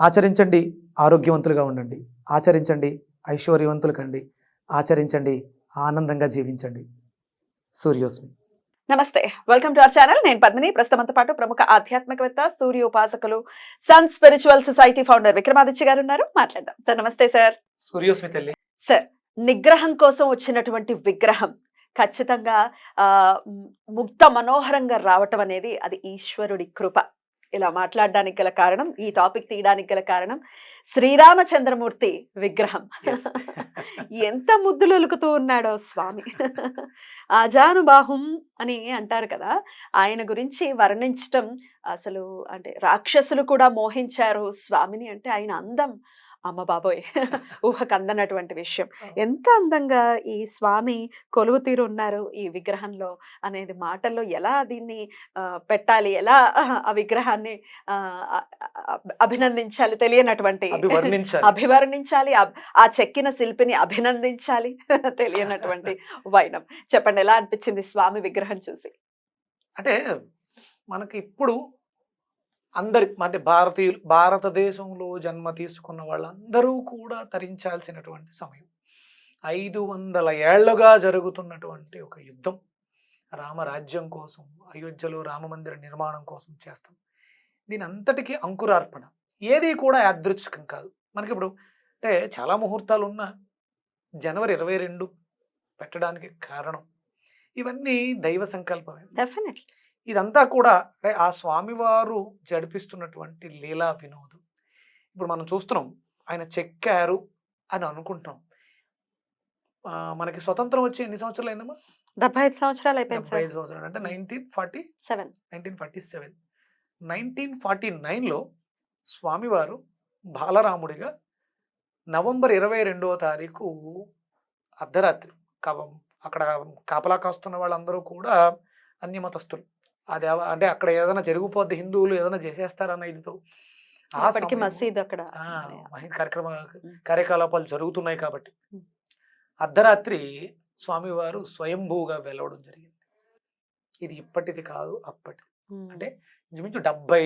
ఆచరించండి ఆరోగ్యవంతులుగా ఉండండి. ఆచరించండి ఐశ్వర్యవంతులు కండి ఆచరించండి ఆనందంగా జీవించండి. సూర్యోస్మి. నమస్తే. వెల్కమ్ టు అవర్ ఛానల్ నేను పద్మిని. ప్రస్తుతంతో పాటు ప్రముఖ ఆధ్యాత్మికవేత్త సూర్య ఉపాసకులు Sun spiritual society founder Vikramaditya garu ఉన్నారు. మాట్లాడదాం. సార్ నమస్తే సార్ సూర్యోస్మి తల్లి. సార్ నిగ్రహం కోసం వచ్చినటువంటి విగ్రహం ఖచ్చితంగా ఆ మ్, ముగ్ధ మనోహరంగా రావటం అనేది అది ఈశ్వరుడి కృప. ఇలా మాట్లాడడానికి గల కారణం ఈ టాపిక్ తీయడానికి గల కారణం శ్రీరామచంద్రమూర్తి విగ్రహం. ఎంత ముద్దులు ఒలుకుతూ ఉన్నాడో స్వామి. ఆజానుబాహుం అని అంటారు కదా ఆయన గురించి వర్ణించటం అసలు అంటే రాక్షసులు కూడా మోహించారు స్వామిని అంటే ఆయన అందం. అమ్మ బాబోయ్! ఊహకు అందనటువంటి విషయం. ఎంత అందంగా ఈ స్వామి కొలువు తీరు ఉన్నారు ఈ విగ్రహంలో అనేది మాటల్లో ఎలా దీన్ని పెట్టాలి ఎలా ఆ విగ్రహాన్ని అభినందించాలి తెలియనటువంటి అభివర్ణించాలి. ఆ చెక్కిన శిల్పిని అభినందించాలి తెలియనటువంటి వైనం. చెప్పండి ఎలా అనిపించింది స్వామి విగ్రహం చూసి? అంటే మనకి ఇప్పుడు అందరి అంటే భారతీయులు భారతదేశంలో జన్మ తీసుకున్న వాళ్ళందరూ కూడా తరించాల్సినటువంటి సమయం. ఐదు వందల ఏళ్ళుగా జరుగుతున్నటువంటి ఒక యుద్ధం. రామరాజ్యం కోసం అయోధ్యలో రామమందిర నిర్మాణం కోసం చేస్తాం. దీని అంతటికీ అంకురార్పణ. ఏది కూడా యాదృచ్ఛికం కాదు. మనకి ఇప్పుడు అంటే చాలా ముహూర్తాలు ఉన్న జనవరి ఇరవై రెండు పెట్టడానికి కారణం. ఇవన్నీ దైవ సంకల్పమే. డెఫినెట్లీ. ఇదంతా కూడా అంటే ఆ స్వామివారు జడిపిస్తున్నటువంటి లీలా వినోదం. ఇప్పుడు మనం చూస్తున్నాం ఆయన చెక్కారు అని అనుకుంటున్నాం. ఆ, మనకి స్వతంత్రం వచ్చి ఎన్ని సంవత్సరాలు అయిందమ్మా? డెబ్బై ఐదు సంవత్సరాలు అయిపోయింది డెబ్బై ఐదు సంవత్సరాలు. అంటే nineteen forty seven. Nineteen forty seven. Nineteen forty నైన్లో స్వామివారు బాలరాముడిగా నవంబర్ ఇరవై రెండవ తారీఖు అర్ధరాత్రి కాపం అక్కడ కాపలా కాస్తున్న వాళ్ళందరూ కూడా అన్యమతస్థులు అది ఎవ- అంటే అక్కడ ఏదైనా జరిగిపోద్ది హిందువులు ఏదైనా చేసేస్తారన్న ఇదితో. ఆ మసీద్ అక్కడ ఆ, కార్యక్రమ. కార్యకలాపాలు జరుగుతున్నాయి కాబట్టి. అర్ధరాత్రి స్వామివారు స్వయంభూగా వెలవడం జరిగింది. ఇది ఇప్పటిది కాదు అప్పటి. అంటే ఇంచుమించు డెబ్బై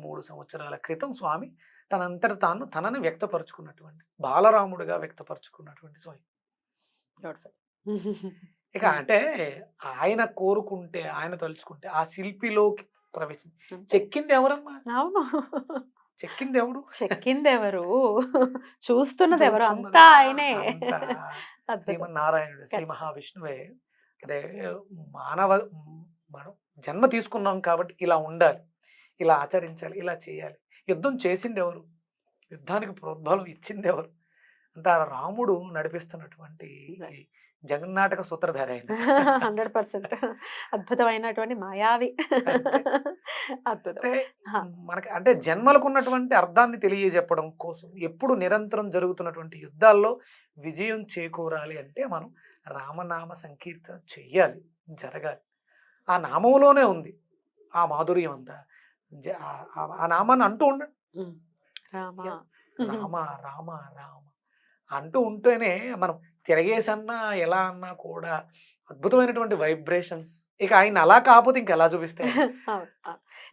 మూడు సంవత్సరాల క్రితం స్వామి తనంతట తాను తనని వ్యక్తపరుచుకున్నటువంటి బాలరాముడిగా వ్యక్తపరుచుకున్నటువంటి స్వామి. ఇక అంటే ఆయన కోరుకుంటే ఆయన తలుచుకుంటే ఆ శిల్పిలోకి ప్రవేశం. చెక్కింది ఎవరమ్మా అవును. చెక్కింది ఎవరు చెక్కింది ఎవరు? చూస్తున్నది ఎవరు అంతా ఆయనే. శ్రీమన్నారాయణుడు శ్రీ. మహావిష్ణువే. అంటే మానవ మనం జన్మ తీసుకున్నాం కాబట్టి ఇలా ఉండాలి. ఇలా ఆచరించాలి ఇలా చేయాలి. యుద్ధం చేసింది ఎవరు యుద్ధానికి ప్రోద్బలం ఇచ్చింది ఎవరు అంతా రాముడు నడిపిస్తున్నటువంటి జగన్నాటక సూత్రధారి ఆయన హండ్రెడ్ పర్సెంట్. అద్భుతమైనటువంటి మాయావి. అంటే. మనకి అంటే జన్మలకు ఉన్నటువంటి అర్థాన్ని తెలియజెప్పడం కోసం ఎప్పుడు నిరంతరం జరుగుతున్నటువంటి యుద్ధాల్లో విజయం చేకూరాలి అంటే మనం రామనామ సంకీర్తన చెయ్యాలి జరగాలి. ఆ నామంలోనే ఉంది. ఆ మాధుర్యం అంతా. ఆ- నామాన్ని అంటూ ఉండండి. రామ రామ రామ. అంటూ ఉంటేనే మనం తిరగేసన్నా ఎలా అన్నా కూడా అద్భుతమైనటువంటి వైబ్రేషన్స్. ఇక ఆయన అలా కాకపోతే ఇంకెలా అవును.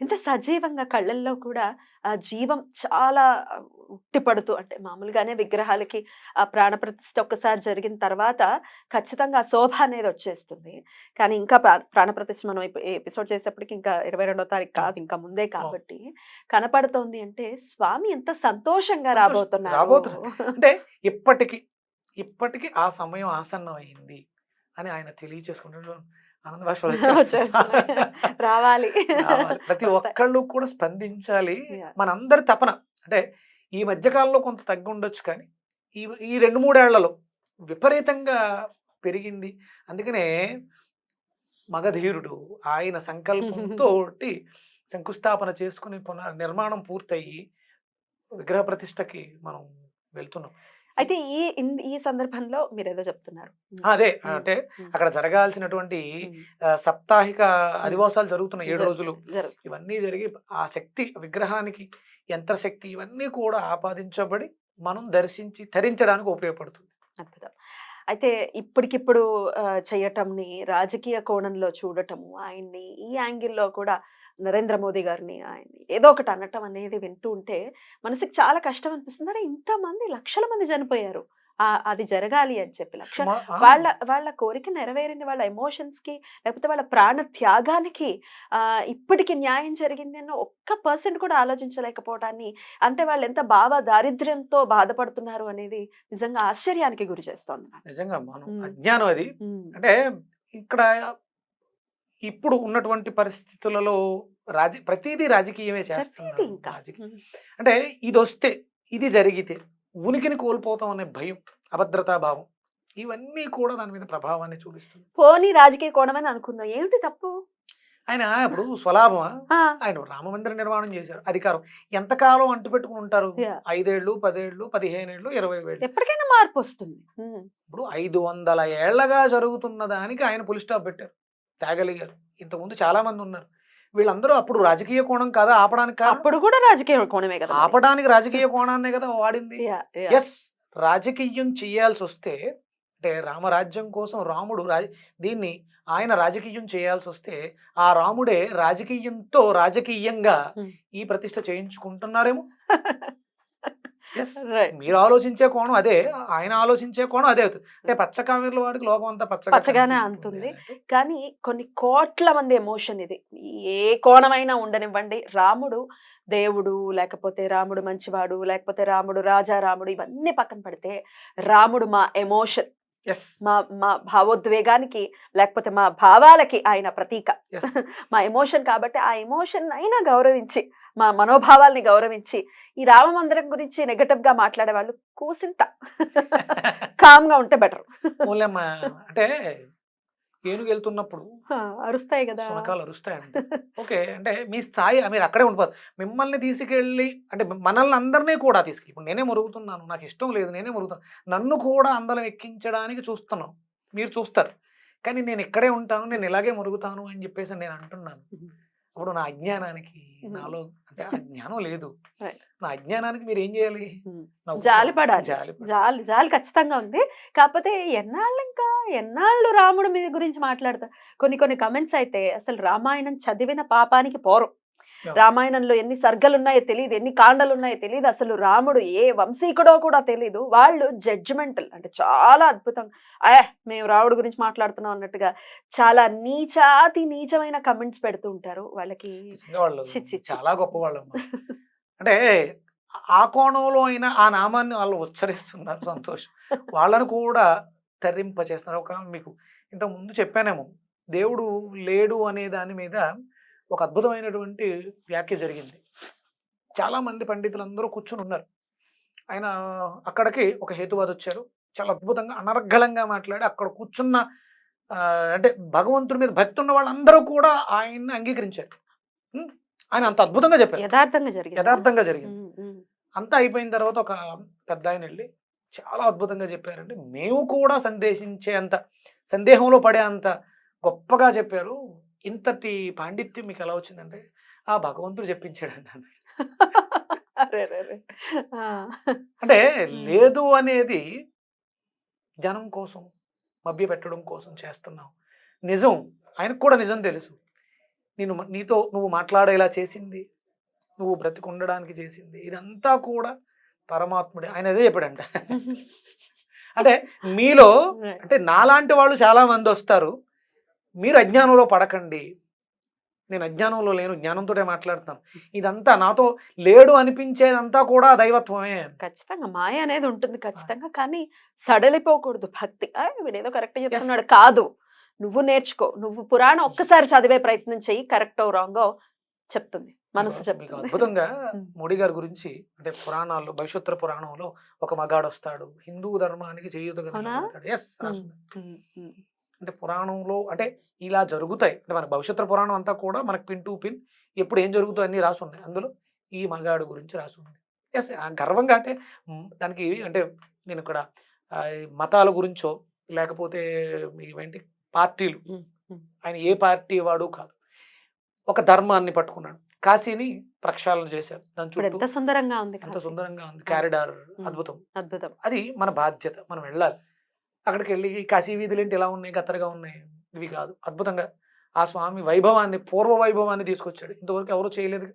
ఇంత సజీవంగా కళ్ళల్లో కూడా ఆ జీవం చాలా ఉట్టిపడుతూ అంటే మామూలుగానే విగ్రహాలకి ఆ ప్రాణప్రతిష్ఠ ఒక్కసారి జరిగిన తర్వాత ఖచ్చితంగా ఆ శోభ అనేది వచ్చేస్తుంది. కానీ ఇంకా ప్రా- ప్రాణప్రతిష్ఠ మనం ఎపిసోడ్ చేసేప్పటికి ఇంకా ఇరవై రెండో తారీఖు కాదు ఇంకా ముందే కాబట్టి కనపడుతోంది అంటే స్వామి ఎంత సంతోషంగా సంతోషం- రాబోతున్నారు. రాబోతున్నారు. అంటే ఇప్పటికి ఇప్పటికి ఆ సమయం ఆసన్నం అయింది అని ఆయన తెలియచేసుకుంటున్నారు ఆనంద భాషలు వచ్చేస్తున్నాయి. రావాలి. ప్రతి. ఒక్కళ్ళు కూడా స్పందించాలి. మనందరి తపన. అంటే ఈ మధ్యకాలంలో కొంత తగ్గి ఉండొచ్చు కానీ ఈ ఈ రెండు మూడేళ్ళలో విపరీతంగా పెరిగింది. అందుకనే మగధీరుడు ఆయన సంకల్పంతో శంకుస్థాపన చేసుకుని పునర్ నిర్మాణం పూర్తయి విగ్రహ ప్రతిష్టకి మనం వెళ్తున్నాం. అయితే ఈ ఈ సందర్భంలో మీరు ఏదో చెప్తున్నారు అదే. అంటే అక్కడ జరగాల్సినటువంటి సాప్తాహిక అదివాసాలు జరుగుతున్నాయి ఏడు రోజులు. ఇవన్నీ జరిగి ఆ శక్తి విగ్రహానికి యంత్రశక్తి ఇవన్నీ కూడా ఆపాదించబడి మనం దర్శించి ధరించడానికి ఉపయోగపడుతుంది. అద్భుతం. అయితే ఇప్పటికిప్పుడు చేయటంని రాజకీయ కోణంలో చూడటము ఆయన్ని ఈ యాంగిల్లో కూడా నరేంద్ర మోదీ గారిని ఆయన్ని ఏదో ఒకటి అనటం అనేది వింటూ ఉంటే మనసుకి చాలా కష్టం అనిపిస్తుంది అరే ఇంతమంది లక్షల మంది చనిపోయారు ఆ అది జరగాలి అని చెప్పి లక్ష వాళ్ళ వాళ్ళ కోరిక నెరవేరింది వాళ్ళ ఎమోషన్స్కి లేకపోతే వాళ్ళ ప్రాణ త్యాగానికి ఆ ఇప్పటికి న్యాయం జరిగింది అన్న ఒక్క పర్సెంట్ కూడా ఆలోచించలేకపోవడాన్ని అంటే వాళ్ళు ఎంత భావ దారిద్ర్యంతో బాధపడుతున్నారు అనేది నిజంగా ఆశ్చర్యానికి గురి చేస్తోంది. నిజంగా. అజ్ఞానం అది. అంటే ఇక్కడ ఇప్పుడు ఉన్నటువంటి పరిస్థితులలో రాజ ప్రతిదీ రాజకీయమే చేస్తున్నారు ఇంకా. రాజకీయ. అంటే ఇది వస్తే ఇది జరిగితే ఉనికిని కోల్పోతాం అనే భయం అభద్రతా భావం ఇవన్నీ కూడా దాని మీద ప్రభావాన్ని చూపిస్తుంది. పోనీ రాజకీయ కోణం అని అనుకుందాం. ఏమిటి తప్పు? ఆయన ఇప్పుడు స్వలాభమా? ఆయన రామ మందిర నిర్మాణం చేశారు అధికారం. ఎంతకాలం అంటు పెట్టుకుని ఉంటారు. ఐదేళ్ళు పదేళ్ళు పదిహేను ఏళ్ళు ఇరవై ఏళ్ళు ఎప్పటికైనా మార్పు వస్తుంది. ఇప్పుడు ఐదు వందల ఏళ్ళగా జరుగుతున్న దానికి ఆయన పులి స్టాప్ పెట్టారు తేగలిగారు. ఇంతకుముందు చాలా మంది ఉన్నారు. వీళ్ళందరూ అప్పుడు రాజకీయ కోణం కాదా ఆపడానికి అప్పుడు కూడా రాజకీయ కోణమే కదా. ఆపడానికి రాజకీయ కోణాన్నే కదా వాడింది. ఎస్ రాజకీయం చేయాల్సి వస్తే అంటే రామరాజ్యం కోసం రాముడు రాజ దీన్ని ఆయన రాజకీయం చేయాల్సి వస్తే ఆ రాముడే రాజకీయంతో రాజకీయంగా. ఈ ప్రతిష్ట చేయించుకుంటున్నారేమో ఎస్. మీరు ఆలోచించే కోణం అదే. ఆయన ఆలోచించే కోణం అదే అవుతుంది. అంటే పచ్చకామెర్ల వాడికి లోకం అంతా పచ్చగా పచ్చగానే కనిపిస్తుంది అంతుంది. అంటే కానీ కొన్ని కోట్ల మంది ఎమోషన్ ఇది. ఏ కోణమైనా ఉండనివ్వండి. రాముడు దేవుడు లేకపోతే రాముడు మంచివాడు లేకపోతే రాముడు రాజా రాముడు ఇవన్నీ పక్కన పెడితే రాముడు మా ఎమోషన్ మా మా భావోద్వేగానికి లేకపోతే మా భావాలకి ఆయన ప్రతీక. మా ఎమోషన్ కాబట్టి ఆ ఎమోషన్ అయినా గౌరవించి మా మనోభావాల్ని గౌరవించి ఈ రామ మందిరం గురించి నెగటివ్గా మాట్లాడే వాళ్ళు కూసింత. కామ్గా ఉంటే బెటర్ అంటే ఏనుగు వెళ్తున్నప్పుడు అరుస్తాయి కదా. సునకాలు అరుస్తాయండి ఓకే అంటే మీ స్థాయి మీరు అక్కడే ఉండిపోదు మిమ్మల్ని తీసుకెళ్ళి అంటే మనల్ని అందరినీ కూడా తీసుకెళ్ళి ఇప్పుడు నేనే మురుగుతున్నాను నాకు ఇష్టం లేదు నేనే మురుగుతాను నన్ను కూడా అందరం ఎక్కించడానికి చూస్తున్నాం. మీరు చూస్తారు. కానీ నేను ఇక్కడే ఉంటాను నేను ఇలాగే మురుగుతాను అని చెప్పేసి నేను అంటున్నాను. అప్పుడు నా అజ్ఞానానికి. నాలో అంటే ఆ జ్ఞానం లేదు. నా అజ్ఞానానికి మీరు ఏం చేయాలి. జాలిపడాలి. జాలి జాలి జాలి ఖచ్చితంగా ఉంది. కాకపోతే ఎన్నాళ్ళు ఇంకా ఎన్నాళ్ళు రాముడు మీద గురించి మాట్లాడతారు కొన్ని కొన్ని కమెంట్స్ అయితే అసలు రామాయణం చదివిన పాపానికి పోరు. రామాయణంలో ఎన్ని సర్గలు ఉన్నాయో తెలియదు ఎన్ని కాండలు ఉన్నాయో తెలియదు అసలు రాముడు ఏ వంశీకుడో కూడా తెలియదు వాళ్ళు జడ్జిమెంటల్ అంటే చాలా అద్భుతంగా ఏ మేము రాముడు గురించి మాట్లాడుతున్నాం అన్నట్టుగా చాలా నీచాతి నీచమైన కమెంట్స్ పెడుతూ ఉంటారు. వాళ్ళకి చాలా. గొప్ప వాళ్ళు అంటే ఆ కోణంలో అయినా ఆ నామాన్ని వాళ్ళు ఉచ్చరిస్తున్నారు సంతోషం. వాళ్ళను కూడా తరింప చేస్తున్నారు ఒక మీకు ఇంతకు ముందు చెప్పానేమో దేవుడు లేడు అనే దాని మీద ఒక అద్భుతమైనటువంటి వ్యాఖ్య జరిగింది. చాలా మంది పండితులందరూ కూర్చుని ఉన్నారు. ఆయన అక్కడికి ఒక హేతువాది వచ్చారు చాలా అద్భుతంగా అనర్గళంగా మాట్లాడి అక్కడ కూర్చున్న అంటే భగవంతుడి మీద భక్తి ఉన్న వాళ్ళందరూ కూడా ఆయన్ని అంగీకరించారు? ఆయన అంత అద్భుతంగా చెప్పారు. యథార్థంగా జరిగింది? యథార్థంగా జరిగింది. అంతా అయిపోయిన తర్వాత ఒక పెద్ద ఆయన వెళ్ళి చాలా అద్భుతంగా చెప్పారండి. మేము కూడా సందేశించే అంత సందేహంలో పడే అంత గొప్పగా చెప్పారు. ఇంతటి పాండిత్యం మీకు ఎలా వచ్చిందంటే ఆ భగవంతుడు చెప్పించాడండి. అంటే. లేదు అనేది జనం కోసం మభ్య పెట్టడం కోసం చేస్తున్నావు నిజం ఆయనకు కూడా నిజం తెలుసు. నేను నీతో నువ్వు మాట్లాడేలా చేసింది నువ్వు బ్రతికుండడానికి చేసింది ఇదంతా కూడా పరమాత్ముడే. ఆయన అదే చెప్పాడంట. అంటే మీలో. అంటే నాలాంటి వాళ్ళు చాలా మంది వస్తారు. మీరు అజ్ఞానంలో పడకండి. నేను అజ్ఞానంలో లేను జ్ఞానంతోటే మాట్లాడుతాను ఇదంతా నాతో లేడు అనిపించేదంతా కూడా దైవత్వమే ఖచ్చితంగా మాయ అనేది ఉంటుంది ఖచ్చితంగా కానీ సడలిపోకూడదు భక్తి. వీడేదో కరెక్ట్ చెప్తున్నాడు. కాదు. నువ్వు నేర్చుకో. నువ్వు పురాణం ఒక్కసారి చదివే ప్రయత్నం చెయ్యి. కరెక్టో రాంగో చెప్తుంది. మనసు మీకు- అద్భుతంగా. మోడీ గారి గురించి అంటే పురాణాల్లో భవిష్యోత్తర పురాణంలో ఒక మగాడు వస్తాడు. హిందూ ధర్మానికి చేయూతగా? ఎస్. అంటే పురాణంలో అంటే ఇలా జరుగుతాయి. అంటే మన భవిష్యత్తు పురాణం అంతా కూడా మనకి పిన్ టు పిన్ ఎప్పుడు ఏం జరుగుతాయి అన్ని రాసి ఉన్నాయి అందులో ఈ మగాడు గురించి రాసి ఉంది ఎస్ గర్వంగా అంటే దానికి అంటే నేను ఇక్కడ మతాల గురించో లేకపోతే ఇవేంటి పార్టీలు. ఆయన ఏ పార్టీ వాడు కాదు. ఒక ధర్మాన్ని పట్టుకున్నాడు. కాశీని ప్రక్షాళన చేశారు. దాని చుట్టూ ఎంత సుందరంగా ఉంది ఎంత. సుందరంగా ఉంది. Corridor um. అద్భుతం. అద్భుతం. అది మన బాధ్యత. మనం వెళ్ళాలి. అక్కడికి వెళ్ళి ఈ కాశీ వీధులు ఏంటి ఇలా ఉన్నాయి గత్తరగా ఉన్నాయి? ఇవి కాదు. అద్భుతంగా ఆ స్వామి వైభవాన్ని పూర్వ వైభవాన్ని తీసుకొచ్చాడు. ఇంతవరకు ఎవరు చేయలేదు.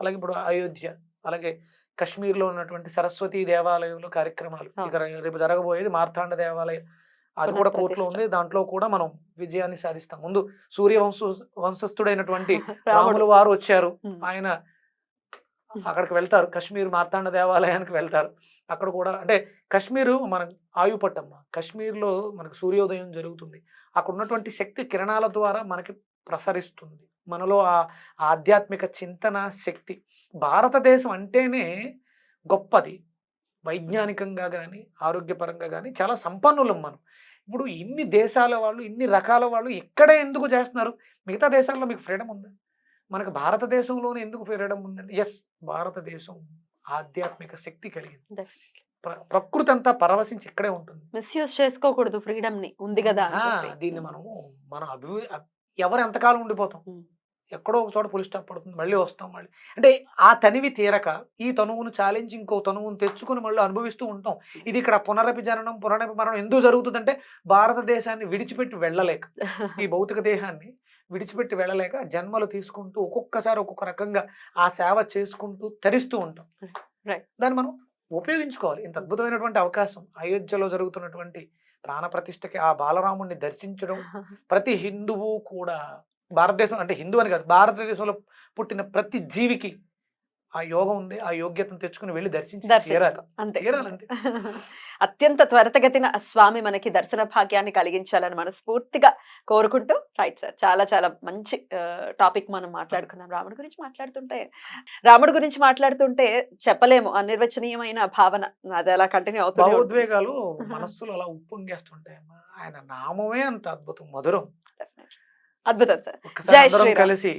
అలాగే ఇప్పుడు అయోధ్య అలాగే కాశ్మీర్లో ఉన్నటువంటి సరస్వతి దేవాలయంలో కార్యక్రమాలు. ఇక రేపు జరగబోయేది మార్తాండ దేవాలయం. అది కూడా కోర్టులో ఉంది. దాంట్లో కూడా మనం విజయాన్ని సాధిస్తాం. ముందు సూర్య వంశ వంశస్థుడైనటువంటి రాములు వారు వచ్చారు. ఆయన అక్కడికి వెళ్తారు. కాశ్మీర్ మార్తాండ దేవాలయానికి వెళ్తారు. అక్కడ కూడా అంటే కాశ్మీరు మన ఆయుపట్టమ్మ కాశ్మీర్లో మనకు సూర్యోదయం జరుగుతుంది. అక్కడ ఉన్నటువంటి శక్తి కిరణాల ద్వారా మనకి ప్రసరిస్తుంది. మనలో ఆ ఆధ్యాత్మిక చింతన శక్తి భారతదేశం అంటేనే గొప్పది. వైజ్ఞానికంగా కానీ ఆరోగ్యపరంగా కానీ చాలా సంపన్నులం మనం. ఇప్పుడు ఇన్ని దేశాల వాళ్ళు ఇన్ని రకాల వాళ్ళు ఇక్కడే ఎందుకు చేస్తున్నారు? మిగతా దేశాల్లో మీకు ఫ్రీడమ్ ఉందా? మనకు భారతదేశంలోనే ఎందుకు ఫ్రీడమ్ ఉందండి? ఎస్ భారతదేశం ఆధ్యాత్మిక శక్తి కలిగింది. ప్రకృతి అంతా పరవశించి ఇక్కడే ఉంటుంది. మిస్యూజ్ చేసుకోకూడదు ఫ్రీడమ్ని ఉంది కదా. దీన్ని మనము మనం అభివృ అబ్- ఎవరు ఎంతకాలం ఉండిపోతాం? ఉమ్. ఎక్కడో ఒక చోట పులి స్టాప్ పడుతుంది మళ్ళీ వస్తాం మళ్ళీ. అంటే ఆ తనివి తీరక ఈ తనువును ఛాలెంజ్ ఇంకో తనువును తెచ్చుకుని మళ్ళీ అనుభవిస్తూ ఉంటాం. ఇది ఇక్కడ పునరపి జననం పునరపి మరణం ఎందుకు జరుగుతుందంటే భారతదేశాన్ని విడిచిపెట్టి వెళ్ళలేక ఈ భౌతిక దేహాన్ని విడిచిపెట్టి వెళ్ళలేక జన్మలు తీసుకుంటూ ఒక్కొక్కసారి ఒక్కొక్క రకంగా ఆ సేవ చేసుకుంటూ తరిస్తూ ఉంటాం. దాన్ని మనం ఉపయోగించుకోవాలి. ఇంత అద్భుతమైనటువంటి అవకాశం. అయోధ్యలో జరుగుతున్నటువంటి ప్రాణప్రతిష్ఠకి ఆ బాలరాముడిని దర్శించడం ప్రతి హిందువు కూడా భారతదేశం అంటే హిందూ అని కాదు భారతదేశంలో పుట్టిన ప్రతి జీవికి ఆ యోగం ఉంది ఆ యోగ్యతను తెచ్చుకుని వెళ్ళి దర్శించి అంతే. అత్యంత త్వరితగతిన స్వామి మనకి దర్శన భాగ్యాన్ని కలిగించాలని మనస్ఫూర్తిగా కోరుకుంటూ రైట్ సార్ చాలా చాలా మంచి టాపిక్ మనం మాట్లాడుకున్నాం. రాముడి గురించి మాట్లాడుతుంటే రాముడి గురించి మాట్లాడుతుంటే చెప్పలేము. అనిర్వచనీయమైన భావన అది అలా కంటిన్యూ అవుతుంది భావోద్వేగాలు మనస్సులో అలా ఉప్పొంగేస్తుంటాయి. ఆయన నామమే అంత అద్భుతం మధురం. అద్భుతం సార్. జై శ్రీరామ్. కలిసి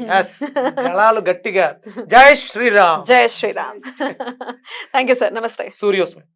గళాలు గట్టిగా. జై శ్రీరామ్. జయ శ్రీరామ్. Thank you sir. నమస్తే. సూర్యోస్మి.